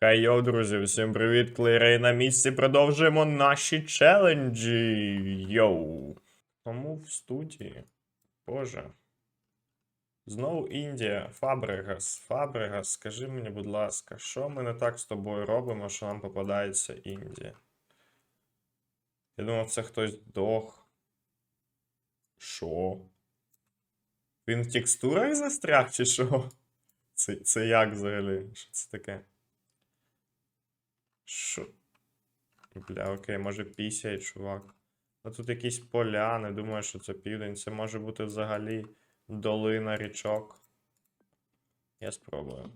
Хай йоу, друзі, всім привіт, Клейрей на місці. Продовжуємо наші челенджі. Йоу. Тому в студії. Боже. Знову Індія. Фабригас. Фабригас, скажи мені, будь ласка, що ми не так з тобою робимо, що нам попадається Індія? Я думав, це хтось здох. Що? Він в текстурах застряг, чи що? Це, це як взагалі? Що це таке? Що? Бля, окей, може пісяє, чувак. А тут якісь поля, не думаю, що це південь. Це може бути взагалі долина річок. Я спробую.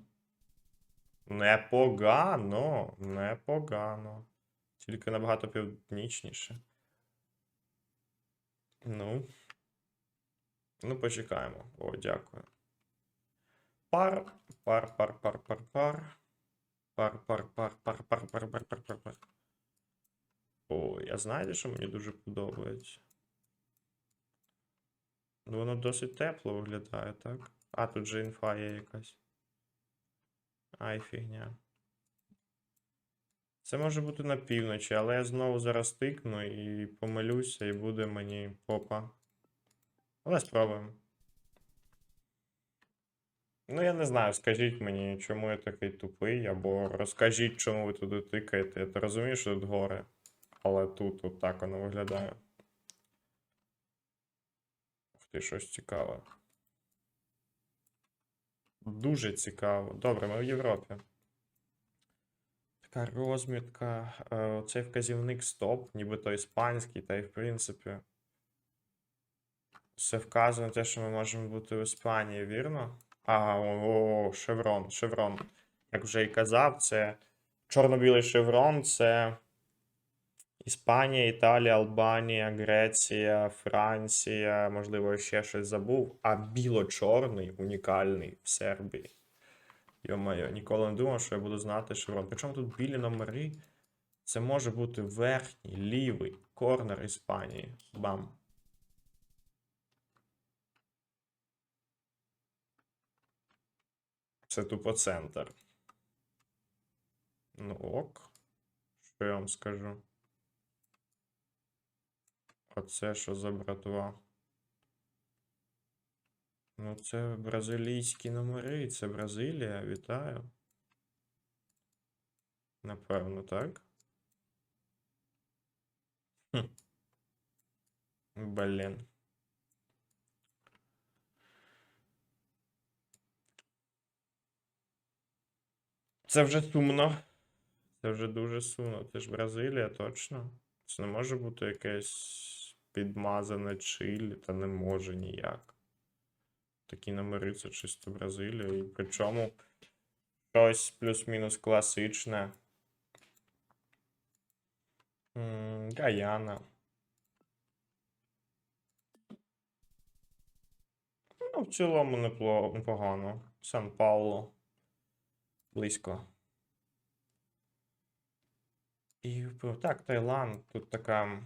Непогано, непогано. Тільки набагато північніше. Ну. Ну, почекаємо. О, дякую. Пар, пар, пар, пар, пар, пар. Пар, пар, пар, пар, пар, пар, пар, пар, пар, Я знаєте, що мені дуже подобається? Воно досить тепло виглядає, так? А, тут же інфа є якась. Ай, фігня. Це може бути на півночі, але я знову зараз тикну і помилюся, і буде мені попа. Але спробуємо. Ну, я не знаю, скажіть мені, чому я такий тупий, або розкажіть, чому ви туди тикаєте. Я розумію, що тут гори, але тут от так воно виглядає. Ух ти, щось цікаве. Дуже цікаво. Добре, ми в Європі. Така розмітка. е, Цей вказівник стоп, нібито іспанський, та й в принципі. Все вказує на те, що ми можемо бути в Іспанії, вірно? А, о, шеврон, шеврон. Як вже і казав, це чорно-білий шеврон це Іспанія, Італія, Албанія, Греція, Франція, можливо, ще щось забув. А біло-чорний, унікальний в Сербії. Йо-моє, ніколи не думав, що я буду знати шеврон. Причому тут білі номери. Це може бути верхній, лівий, корнер Іспанії. Бам. Це тупо центр. Ну ок. Що я вам скажу? Оце що за братва? Ну, це бразилійські номери, це Бразилія, вітаю. Напевно, так? Хм. Блін. Це вже сумно. Це вже дуже сумно. Це ж Бразилія, точно. Це не може бути якесь підмазане чилі, та не може ніяк. Такі номери це чисто Бразилія. І причому щось плюс-мінус класичне. Гаяна. Ну, в цілому непогано. Сан-Пауло. Близько. І так, Таїланд. Тут така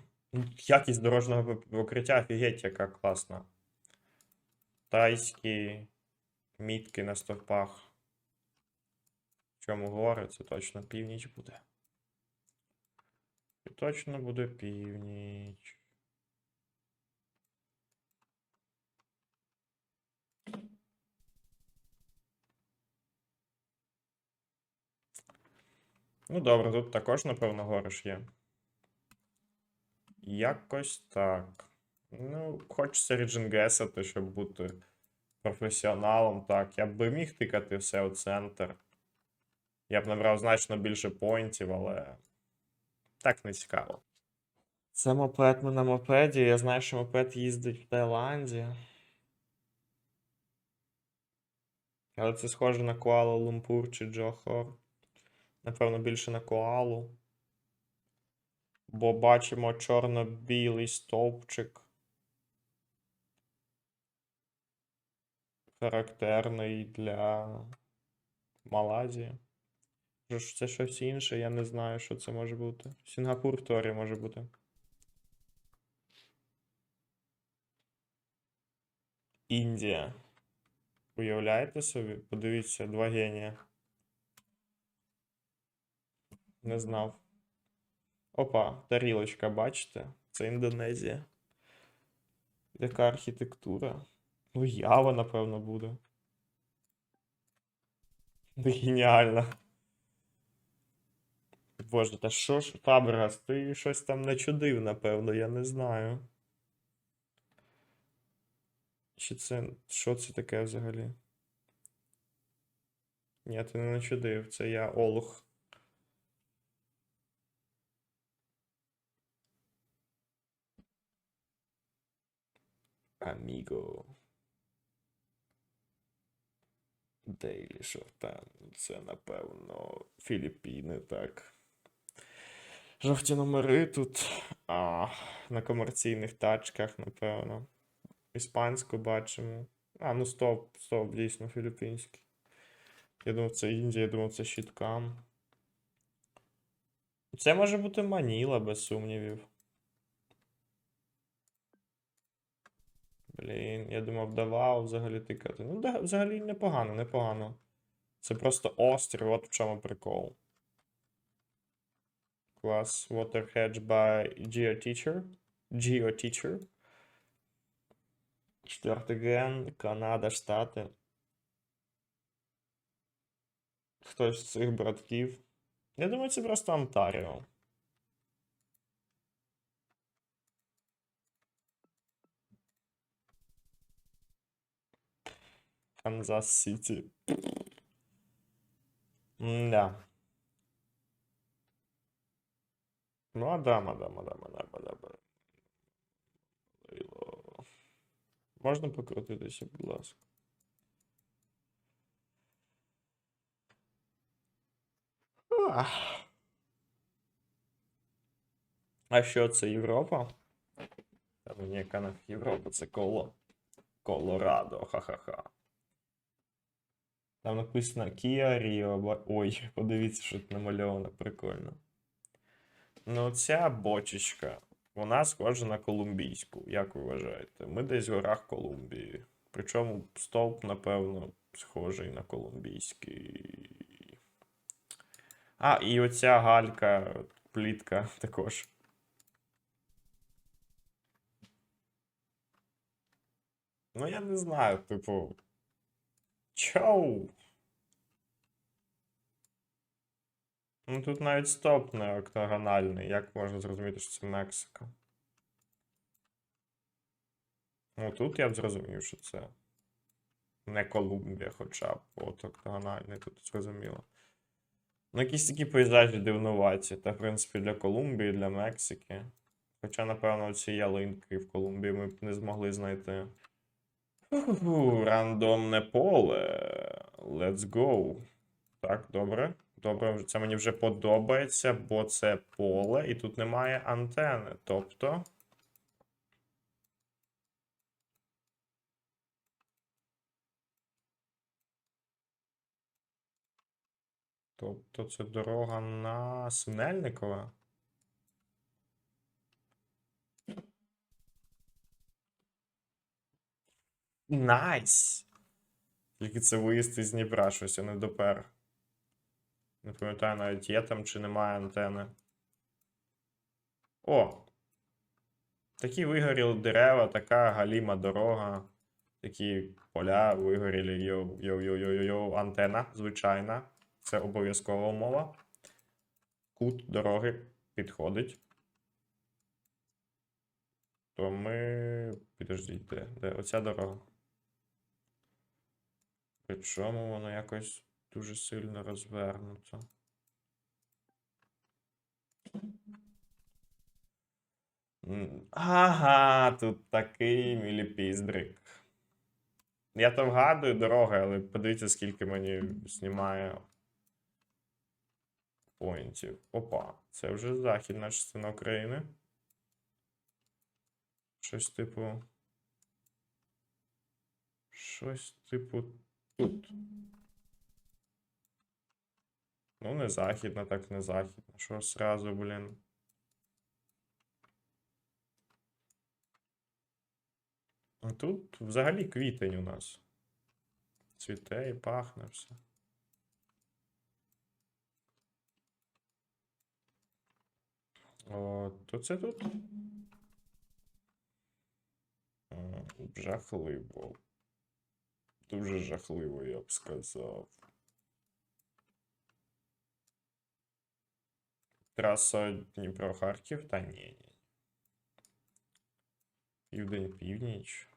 якість дорожнього пок- покриття офігеть, яка класна. Тайські мітки на стовпах. В чому гори? Це точно північ буде. І точно буде північ. Ну добре, тут також, напевно, гори ж є. Якось так. Ну, хочеться ріджингесити, щоб бути професіоналом. Так, я б би міг тикати все у центр. Я б набрав значно більше поінтів, але так не цікаво. Це мопед ми на мопеді. Я знаю, що мопед їздить в Таїланді. Але це схоже на Куала Лумпур чи Джохор. Напевно, більше на коалу. Бо бачимо чорно-білий стовпчик. Характерний для Малайзії. Це щось інше, я не знаю, що це може бути. Сінгапур в теорії може бути. Індія. Уявляєте собі? Подивіться, два генія. Не знав. Опа, тарілочка, бачите? Це Індонезія. Яка архітектура? Ну, Ява, напевно, буде. Геніально. Боже, та що ж, Фабрегас, ти щось там начудив, напевно, я не знаю. Чи це. Що це таке взагалі? Ні, ти не начудив, це я Олух. Аміго. Дейлі Шортан. Це, напевно, Філіппіни, так. Жовті номери тут. А, на комерційних тачках, напевно. Іспанську бачимо. А, ну стоп, стоп, дійсно філіппінський. Я думав, це Індія, я думав, це щіткам. Це може бути Маніла, без сумнівів. Блін, я думав, давав взагалі тикати. Ну, да, взагалі непогано, непогано. Це просто острів, от в чому прикол. Клас Water Hedge by GeoTeacher. GeoTeacher. Четвертий ген, Канада, Штати. Хтось з цих братків. Я думаю, це просто Онтаріо. Канзас Сіті. Да. Мадам, мадам, мадам, мадам, мадам. Лейло. Можна покрутитися, будь ласка. Ах. А що це Європа? Та мені яка нафіг Європа, це коло. Колорадо, ха-ха-ха. Там написано Kia Rio. Ой, подивіться, що тут намальовано, прикольно. Ну, ця бочечка, вона схожа на колумбійську, як ви вважаєте? Ми десь в горах Колумбії. Причому стовп, напевно, схожий на колумбійський. А, і оця галька, плітка також. Ну, я не знаю, типу. Чоу. Ну тут навіть стоп не октагональний. Як можна зрозуміти, що це Мексика? Ну тут я б зрозумів, що це не Колумбія, хоча б от октагональний, тут зрозуміло. Ну, якісь такі пейзажі дивнуваті. Та, в принципі, для Колумбії, для Мексики. Хоча, напевно, ці ялинки в Колумбії ми б не змогли знайти. Рандомне поле. Let's go. Так, добре. Добре, це мені вже подобається, бо це поле, і тут немає антени. Тобто. Тобто це дорога на Синельникова. Найс! Тільки це виїзд із Дніпра, щось я не допер. Не пам'ятаю навіть є там чи немає антени. О! Такі вигоріли дерева, така галіма дорога. Такі поля вигоріли. Йоу-йоу-йоу-йоу-йоу. Антена, звичайна. Це обов'язкова умова. Кут дороги підходить. То ми. Підождіть, де? Де? Оця дорога. Причому воно якось дуже сильно розвернуто. Ага, тут такий міліпіздрик. Я то вгадую дороги, але подивіться, скільки мені знімає поінтів. Опа, це вже західна частина України. Щось типу. Щось типу тут. Ну, не західна, так не західна. Що сразу, блін. А тут взагалі квітень у нас. Цвіте і пахне все. О, то це тут. Жахливо. Дуже жахливо, я б сказав. Траса Дніпро-Харків? Та ні, ні. Південь, північ.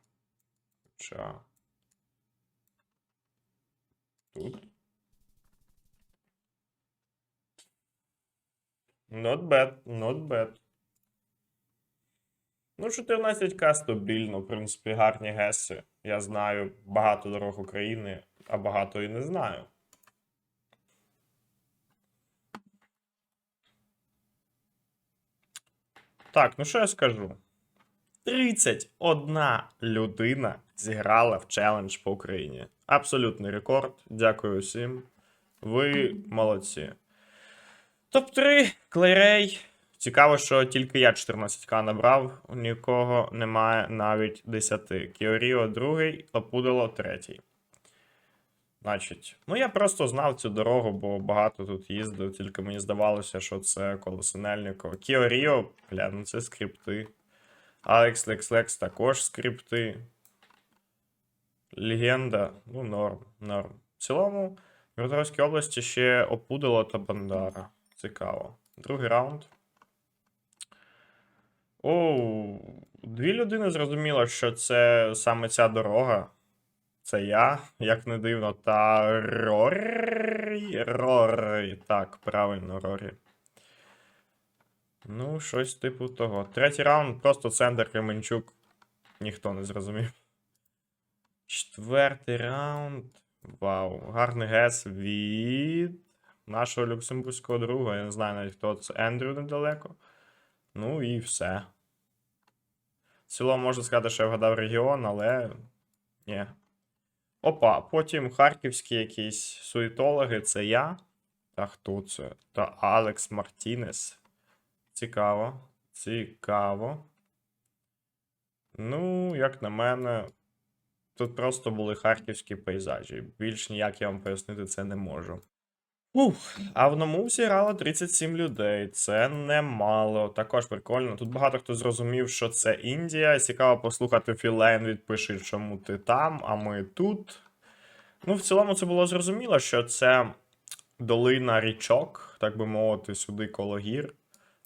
Хоча. Тут. Not bad, not bad. Ну, 14к стабільно, в принципі, гарні геси. Я знаю багато дорог України, а багато і не знаю. Так, ну що я скажу? 31 людина зіграла в челендж по Україні. Абсолютний рекорд. Дякую всім. Ви молодці. Топ-3 Клейрей. Цікаво, що тільки я 14к набрав, у нікого немає навіть 10. Кіоріо другий, Опудало третій. Значить, ну я просто знав цю дорогу, бо багато тут їздив, тільки мені здавалося, що це колесонельниково. Кіоріо, бля, ну це скрипти. Алекс Лекс Лекс також скрипти. Легенда, ну норм, норм. В цілому, в Дніпропетровській області ще Опудало та Бандара. Цікаво. Другий раунд. Оу, дві людини зрозуміло, що це саме ця дорога. Це я, як не дивно, та Рорі. Рорі. Так, правильно, Рорі. Ну, щось типу того. Третій раунд, просто центр Кременчук. Ніхто не зрозумів. Четвертий раунд. Вау, гарний гес від нашого люксембурзького друга. Я не знаю навіть хто це. Ендрю недалеко. Ну і все. В цілому можна сказати, що я вгадав регіон, але. Ні. Опа, потім харківські якісь суетологи, це я. Та хто це? Та Алекс Мартінес. Цікаво. Цікаво. Ну, як на мене, тут просто були харківські пейзажі. Більш ніяк я вам пояснити це не можу. Ух, а в Номусі грало 37 людей. Це немало. Також прикольно. Тут багато хто зрозумів, що це Індія. Цікаво послухати Філейн відпише, чому ти там, а ми тут. Ну, в цілому, це було зрозуміло, що це долина річок, так би мовити, сюди коло гір.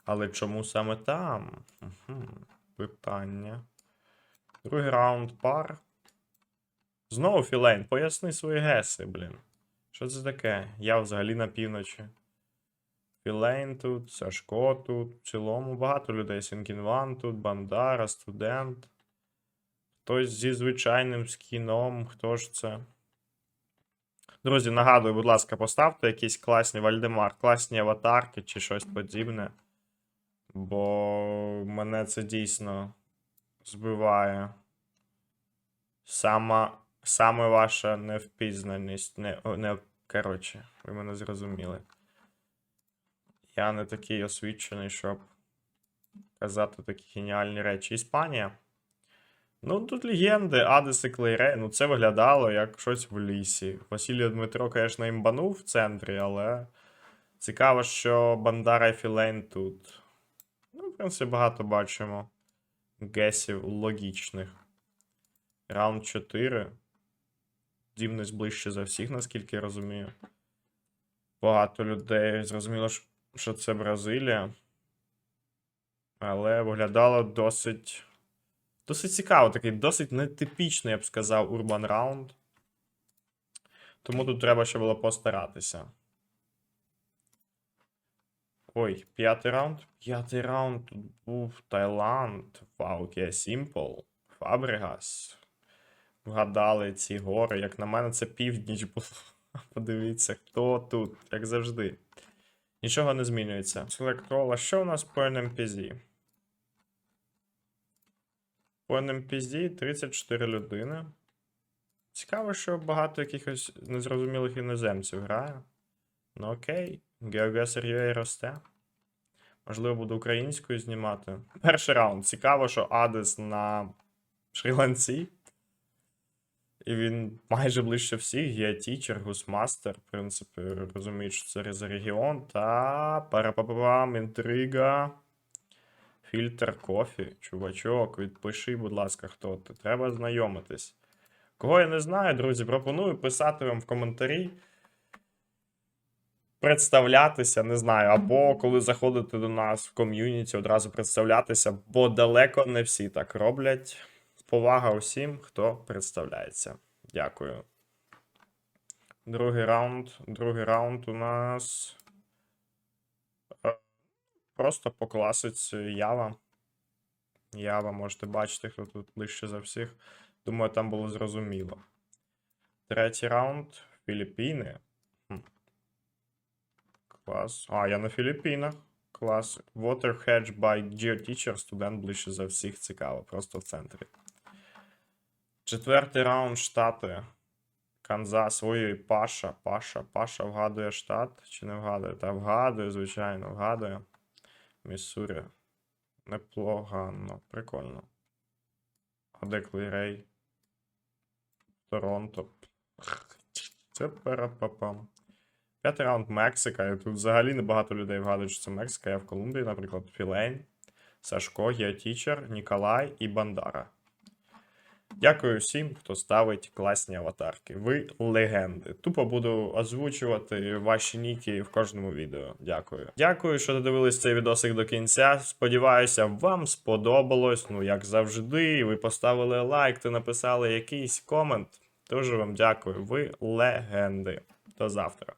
Але чому саме там? Угу. Питання. Другий раунд пар. Знову Філейн, поясни свої геси, блін. Що це таке? Я взагалі на півночі. Філейн тут, Сашко тут. В цілому багато людей. Сінкінван тут, Бандара, студент. Хтось зі звичайним скіном. Хто ж це? Друзі, нагадую, будь ласка, поставте якісь класні Вальдемар, класні аватарки чи щось подібне. Бо мене це дійсно збиває. Сама, саме ваша невпізнаність. Не, не, коротше, ви мене зрозуміли. Я не такий освічений, щоб казати такі геніальні речі. Іспанія. Ну, тут легенди, Адес і Клейре. Ну, це виглядало як щось в лісі. Василій Дмитро, звісно, імбанув в центрі, але цікаво, що Бандара і Філейн тут. Ну, в принципі, багато бачимо гесів логічних. Раунд 4. Дімність ближче за всіх, наскільки я розумію. Багато людей зрозуміло, що- це Бразилія. Але виглядало досить. Досить цікаво, такий досить нетипічний, я б сказав, урбан раунд. Тому тут треба ще було постаратися. Ой, п'ятий раунд. П'ятий раунд тут був Таїланд, Ваукія Сімпл, Фабригас. Вгадали ці гори. Як на мене, це північ було. Подивіться, хто тут, як завжди. Нічого не змінюється. Селектрола, що у нас по NMPZ? По NMPZ 34 людини. Цікаво, що багато якихось незрозумілих іноземців грає. Ну окей, GeoGuessr.ua росте. Можливо, буду українською знімати. Перший раунд. Цікаво, що Адес на Шрі-Ланці. І він майже ближче всіх. Є тічер, гусмастер. В принципі, розуміють, що це за регіон. Та парапапам, інтрига. Фільтр кофі. Чувачок, відпиши, будь ласка, хто ти. Треба знайомитись. Кого я не знаю, друзі, пропоную писати вам в коментарі. Представлятися, не знаю, або коли заходите до нас в ком'юніті, одразу представлятися, бо далеко не всі так роблять. Повага усім, хто представляється. Дякую. Другий раунд. Другий раунд у нас. е, Просто по класиці Ява. Ява, можете бачити, хто тут ближче за всіх. Думаю, там було зрозуміло. Третій раунд. Філіппіни. Клас. А, я на Філіппінах. Клас. Water Hedge by GeoTeacher. Студент ближче за всіх. Цікаво. Просто в центрі. Четвертий раунд Штати. Канзас. Ой, Паша. Паша. Паша вгадує штат. Чи не вгадує? Та вгадує, звичайно, вгадує. Міссурі. Непогано. Прикольно. А де Клейрей? Торонто. Це перапапам. П'ятий раунд Мексика. І тут взагалі небагато людей вгадують, що це Мексика. Я в Колумбії, наприклад, Філейн, Сашко, Геотічер, Ніколай і Бандара. Дякую всім, хто ставить класні аватарки. Ви легенди. Тупо буду озвучувати ваші ніки в кожному відео. Дякую. Дякую, що додивились цей відосик до кінця. Сподіваюся, вам сподобалось. Ну, як завжди, ви поставили лайк та написали якийсь комент. Дуже вам дякую. Ви легенди. До завтра.